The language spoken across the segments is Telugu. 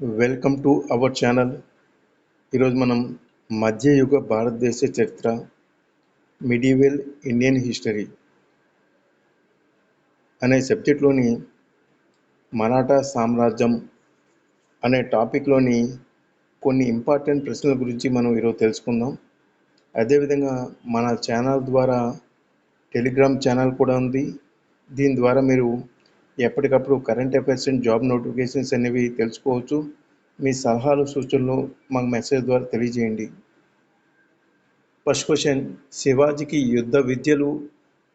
వెల్కమ్ టు అవర్ ఛానల్ ఈరోజు మనం మధ్యయుగ భారతదేశ చరిత్ర మిడివెల్ ఇండియన్ హిస్టరీ అనే సబ్జెక్ట్లోని మరాఠా సామ్రాజ్యం అనే టాపిక్లోని కొన్ని ఇంపార్టెంట్ ప్రశ్నల గురించి మనం ఈరోజు తెలుసుకుందాం. అదేవిధంగా మన ఛానల్ ద్వారా టెలిగ్రామ్ ఛానల్ కూడా ఉంది. దీని ద్వారా మీరు ఎప్పటికప్పుడు current affairs and job notifications అనేవి తెలుసుకోవచ్చు. మీ సలహాలు సూచనలు మాకు మెసేజ్ ద్వారా తెలియజేయండి. ఫస్ట్ క్వశ్చన్ శివాజీకి యుద్ధ విద్యలు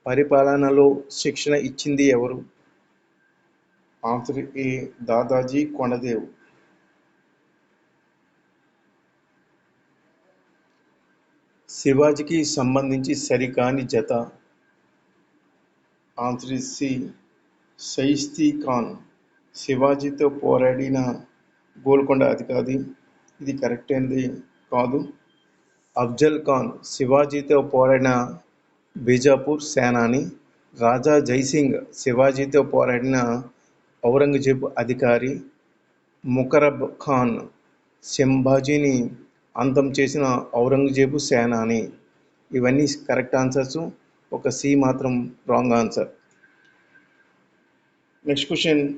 పరిపాలనలో శిక్షణ ఇచ్చింది ఎవరు? ఆన్సర్ ఏ దాదాజీ కొండదేవ్. శివాజీకి సంబంధించి సరికాని జత. ఆన్సర్ సి షయిస్తీ ఖాన్ శివాజీతో పోరాడిన గోల్కొండ అది కాదు ఇది కరెక్ట్ అయింది కాదు. అఫ్జల్ ఖాన్ శివాజీతో పోరాడిన బీజాపూర్ సేనాని. రాజా జైసింగ్ శివాజీతో పోరాడిన ఔరంగజేబ్ అధికారి. ముకరబ్ ఖాన్ సింబాజీని అంతం చేసిన ఔరంగజేబు సేనాని. ఇవన్నీ కరెక్ట్ ఆన్సర్స్. ఒక సి మాత్రం రాంగ్ ఆన్సర్. నెక్స్ట్ క్వశ్చన్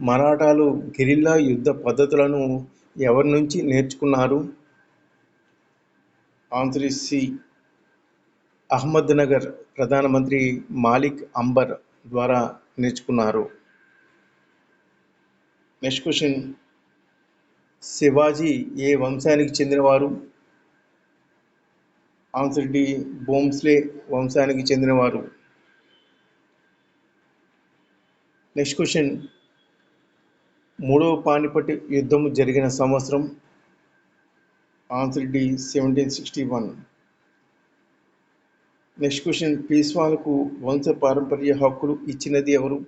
మరాఠాలు గెరిల్లా యుద్ధ పద్ధతులను ఎవరి నుంచి నేర్చుకున్నారు? Answer C. అహ్మద్ నగర్ ప్రధానమంత్రి మాలిక్ అంబర్ ద్వారా నేర్చుకున్నారు. నెక్స్ట్ క్వశ్చన్ శివాజీ ఏ వంశానికి చెందినవారు? Answer D. బోమ్స్లే వంశానికి చెందినవారు. Next question. మూడవ పానిపట్ యుద్ధం జరిగిన సంవత్సరం. Answer D seventeen sixty one. Next question పీస్వాలకు వంశ పారంపర్య హక్కులు ఇచ్చినది ఎవరు?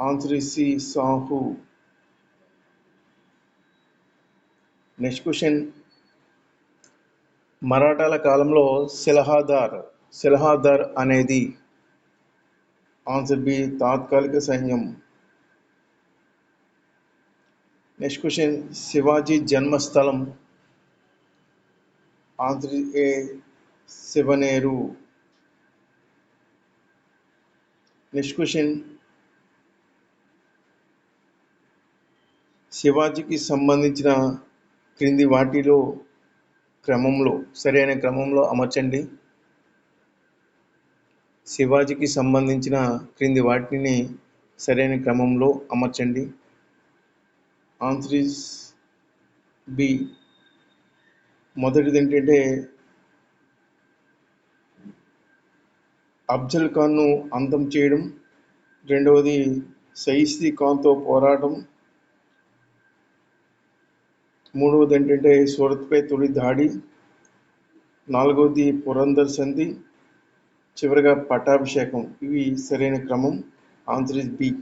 Answer C Shahu. Next question మరాఠాల కాలంలో సిలహాదార్ సిలహాదార్ అనేది ఆన్సర్ బి తాత్కాలిక సైన్యం. నెక్స్ట్ క్వశ్చన్ శివాజీ జన్మస్థలం. Answer A Shivneri. Next question శివాజీకి సంబంధించిన క్రింది వాటిలో క్రమంలో సరైన క్రమంలో అమర్చండి. శివాజీకి సంబంధించిన క్రింది వాటిని సరైన క్రమంలో అమర్చండి. Answer B. మొదటిది ఏంటంటే అఫ్జల్ ఖాన్ను అంతం చేయడం. రెండవది సయిస్తీ ఖాన్తో పోరాటం. మూడవది ఏంటంటే సూరత్పై తొలి దాడి. నాలుగవది పురందర్ సంధి. చివరిగా పట్టాభిషేకం. ఇవి సరైన క్రమం. Answer is B.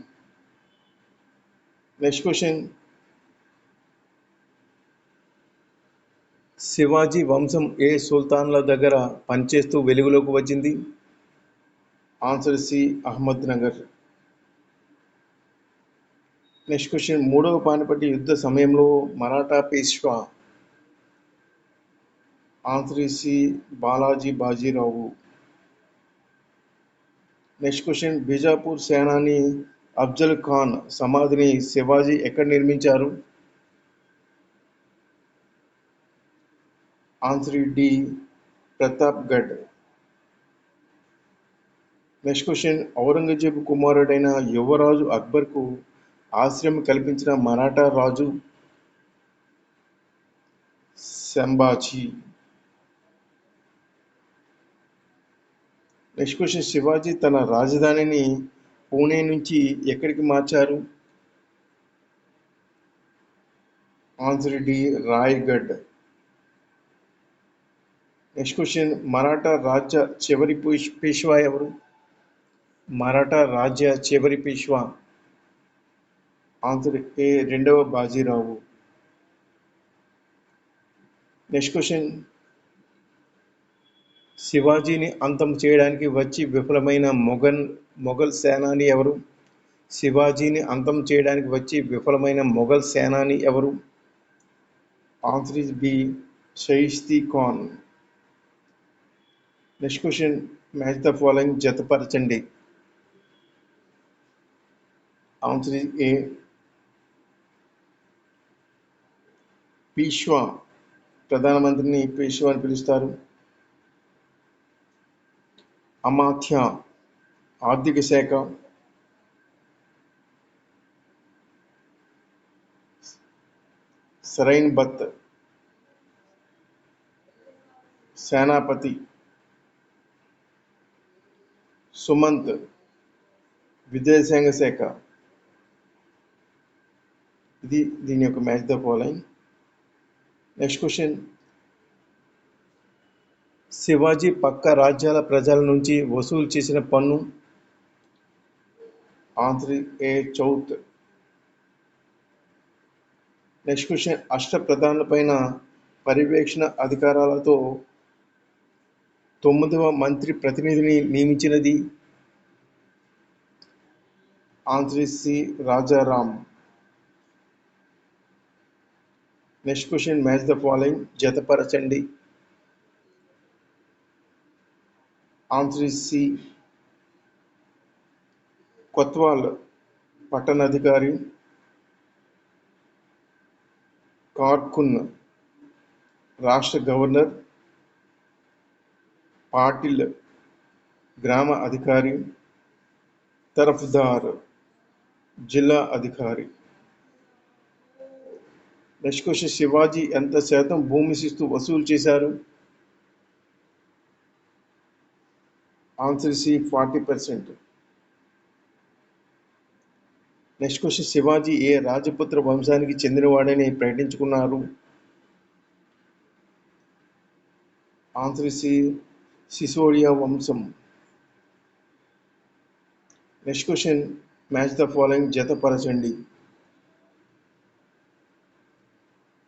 Next question. Shivaji వంశం ఏ సుల్తాన్ల దగ్గర పనిచేస్తూ వెలుగులోకి వచ్చింది? Answer C Ahmednagar. Next question. మూడవ పానిపట్టి యుద్ధ సమయంలో Maratha Peshwa. Answer C Balaji Bajirao. Next question Bijapur సేనాని అఫ్జల్ ఖాన్ సమాధిని శివాజీ ఎక్కడ నిర్మించారు? Answer D Pratapgarh. Next question Aurangzeb కుమారుడైన యువరాజు అక్బర్కు ఆశ్రయం కల్పించిన మరాఠా రాజు సంభాజీ నెక్స్ట్ క్వశ్చన్ శివాజీ తన రాజధానిని పూణే నుంచి ఎక్కడికి మార్చారు? Answer D Raigad. Next question Maratha రాజ్య చివరి పేష్వా ఎవరు? మరాఠా రాజ్య చివరి పేష్వా. ఆన్సర్ ఏ రెండవ బాజీరావు. నెక్స్ట్ క్వశ్చన్ శివాజీని అంతం చేయడానికి వచ్చి విఫలమైన మొఘన్ మొఘల్ సేనాని ఎవరు? శివాజీని అంతం చేయడానికి వచ్చి విఫలమైన మొఘల్ సేనాని ఎవరు? Answer is B. Shaista Khan. Next question match the following జతపరచండి. Answer is A. Peshwa. ప్రధానమంత్రిని పీష్వా అని పిలుస్తారు. అమాత్య ఆర్థిక శాఖ సరైన్ బత్ సేనాపతి సుమంత్ విదేశాంగ శాఖ ఇది దీని యొక్క match the following next question Shivaji పక్క రాజ్యాల ప్రజల నుంచి వసూలు చేసిన పన్ను ఆంధ్రి ఏ చౌత్ నెక్స్ట్ క్వశ్చన్ అష్ట ప్రధానులపైన పర్యవేక్షణ అధికారాలతో తొమ్మిదవ మంత్రి ప్రతినిధిని నియమించినది answer C Rajaram. Next question match the following జతపరచండి. Answer C kotwal పట్టణాధికారి కార్కున్ రాష్ట్ర గవర్నర్ పాటిల్ గ్రామ అధికారి తరఫ్దార్ జిల్లా అధికారి. నెక్స్ట్ క్వశ్చన్ శివాజీ ఎంత శాతం భూమి శిస్తు వసూలు చేశారు? Answer C forty percent next question Shivaji ఏ రాజపుత్ర వంశానికి చెందినవాడని ప్రకటించుకున్నారు? ఆన్సర్ సి సిసోడియా వంశం. Next question match the following జతపరచండి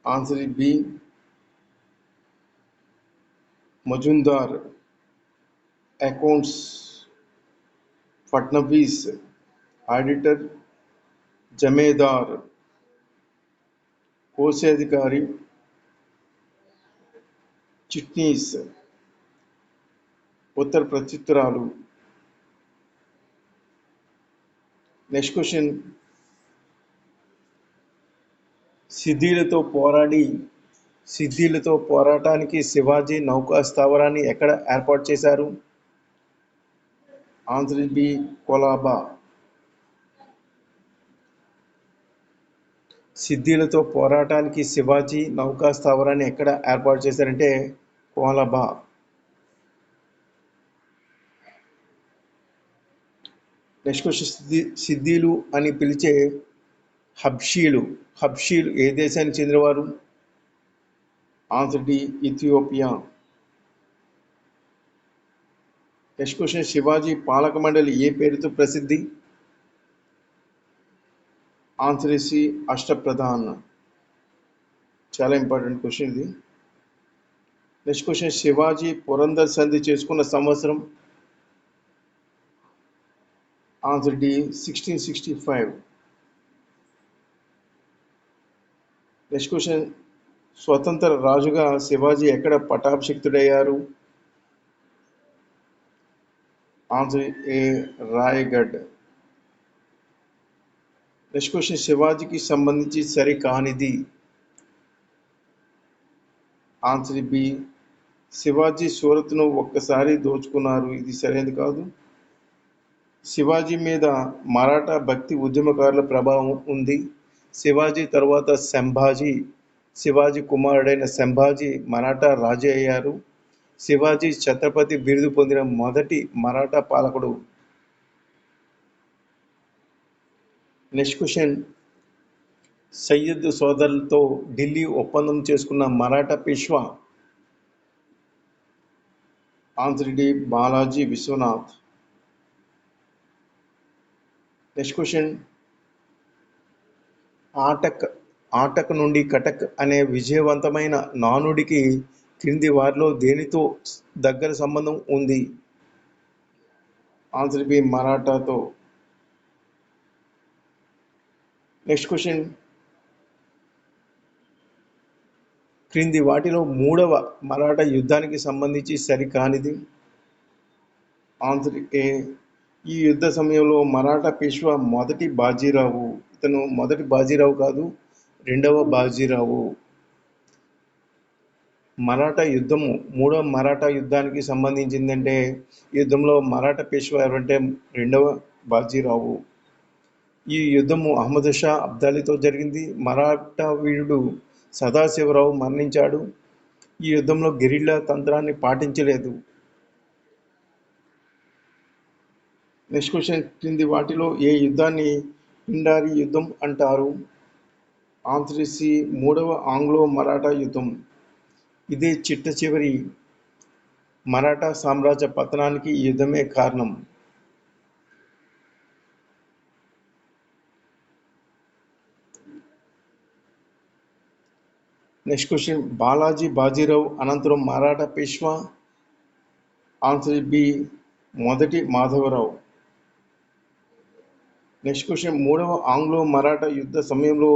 answer B Majumdar accounts Phadnavis auditor Jamedar కోశాధికారి చిట్నీస్ ఉత్తర ప్రత్యుత్తరాలు నెక్స్ట్ క్వశ్చన్ సిద్ధిలతో పోరాడి సిద్ధిలతో పోరాటానికి శివాజీ నౌకా స్థావరాన్ని ఎక్కడ ఏర్పాటు చేశారు? Answer B Colaba. సిద్ధిలతో పోరాటానికి శివాజీ నౌకా స్థావరాన్ని ఎక్కడ ఏర్పాటు చేశారంటే కోలబా. నెక్స్ట్ క్వశ్చన్ సిద్ధి సిద్ధిలు అని పిలిచే హబ్షీలు. హబ్షీలు ఏ దేశానికి చెందినవారు? Answer D Ethiopia. Next question Shivaji పాలక మండలి ఏ పేరుతో ప్రసిద్ధి? Answer is C Ashtapradhan. చాలా ఇంపార్టెంట్ క్వశ్చన్ ఇది. నెక్స్ట్ క్వశ్చన్ శివాజీ పురందర్ సంధి చేసుకున్న సంవత్సరం? Answer D sixteen sixty five next question స్వతంత్ర రాజుగా శివాజీ ఎక్కడ పటాభిషిక్తుడయ్యారు? Answer A Raigad next question శివాజీకి సంబంధించి సరి కానిది ఆన్సర్ బి శివాజీ సూరత్ను ఒక్కసారి దోచుకున్నారు. ఇది సరైనది కాదు. శివాజీ మీద మరాఠా భక్తి ఉద్యమకారుల ప్రభావం ఉంది. శివాజీ తర్వాత సంభాజీ శివాజీ కుమారుడైన సంభాజీ మరాఠా రాజు అయ్యారు. శివాజీ ఛత్రపతి బిరుదు పొందిన మొదటి మరాఠా పాలకుడు. నెక్స్ట్ క్వశ్చన్ సయ్యద్ సోదరులతో ఢిల్లీ ఒప్పందం చేసుకున్న Maratha Peshwa answer Balaji Vishwanath. Next question Attock Attock నుండి కటక్ అనే విజయవంతమైన నానుడికి క్రింది వారిలో దేనితో దగ్గర సంబంధం ఉంది? ఆన్సర్ బి మరాఠాతో. నెక్స్ట్ క్వశ్చన్ క్రింది వాటిలో మూడవ మరాఠా యుద్ధానికి సంబంధించి సరికానిది? ఆన్సర్ ఏ ఈ యుద్ధ సమయంలో మరాఠా పేష్వా మొదటి బాజీరావు. ఇతను మొదటి బాజీరావు కాదు రెండవ బాజీరావు. మరాఠా యుద్ధము మూడవ మరాఠా యుద్ధానికి సంబంధించిందంటే ఈ యుద్ధంలో మరాఠా పేష్వా ఎవరంటే రెండవ బాజీరావు. ఈ యుద్ధము అహ్మద్ షా అబ్దాలీతో జరిగింది. మరాఠా వీరుడు సదాశివరావు మరణించాడు. ఈ యుద్ధంలో గెరిల్లా తంత్రాన్ని పాటించలేదు. నెక్స్ట్ క్వశ్చన్ క్రింది వాటిలో ఏ యుద్ధాన్ని పిండారి యుద్ధం అంటారు? ఆన్సర్ మూడవ ఆంగ్లో మరాఠా యుద్ధం. ఇదే చిట్ట చివరి మరాఠా సామ్రాజ్య పతనానికి ఈ యుద్ధమే కారణం. నెక్స్ట్ క్వశ్చన్ బాలాజీ బాజీరావు అనంతరం మరాఠా పేష్వా. ఆన్సర్ బి మొదటి మాధవరావు. నెక్స్ట్ క్వశ్చన్ మూడవ ఆంగ్లో మరాఠా యుద్ధ సమయంలో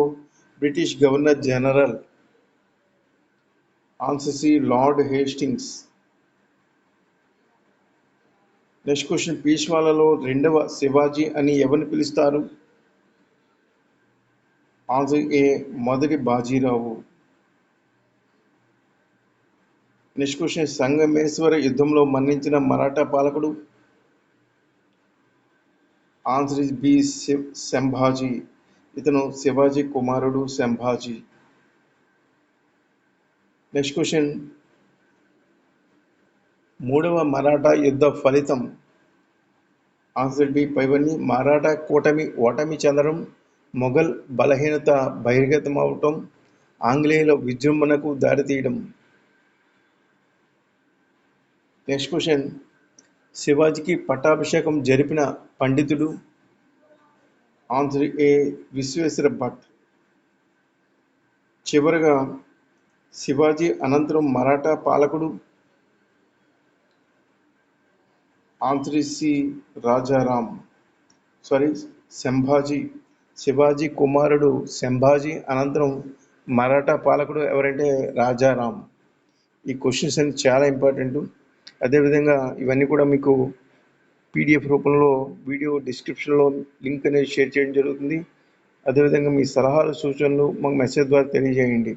British governor general answer C lord Hastings. Next question పీష్వాలలో రెండవ శివాజీ అని ఎవరిని పిలుస్తారు? ఆన్సర్ ఏ మొదటి బాజీరావు. నెక్స్ట్ క్వశ్చన్ సంగమేశ్వర యుద్ధంలో మరణించిన మరాఠా పాలకుడు? ఆన్సర్ ఇస్ బి సంభాజీ ఇతను శివాజీ కుమారుడు సంభాజీ నెక్స్ట్ క్వశ్చన్ మూడవ మరాఠా యుద్ధ ఫలితం. ఆన్సర్ బి పైవన్నీ మరాఠా కూటమి ఓటమి చెందడం మొఘల్ బలహీనత బహిర్గతం అవటం ఆంగ్లేయుల విజృంభణకు దారితీయడం. నెక్స్ట్ క్వశ్చన్ శివాజీకి పట్టాభిషేకం జరిపిన పండితుడు. Answer A Vishweshwara Bhatt. చివరగా శివాజీ అనంతరం మరాఠా పాలకుడు answer C. Rajaram sorry Sambhaji Shivaji కుమారుడు సంభాజీ అనంతరం మరాఠా పాలకుడు ఎవరంటే రాజారాం. ఈ క్వశ్చన్స్ అన్ని చాలా ఇంపార్టెంట్ అదేవిధంగా ఇవన్నీ కూడా మీకు పీడిఎఫ్ రూపంలో వీడియో డిస్క్రిప్షన్లో లింక్ అనేది షేర్ చేయడం జరుగుతుంది. అదేవిధంగా మీ సలహాలు సూచనలు మాకు మెసేజ్ ద్వారా తెలియజేయండి.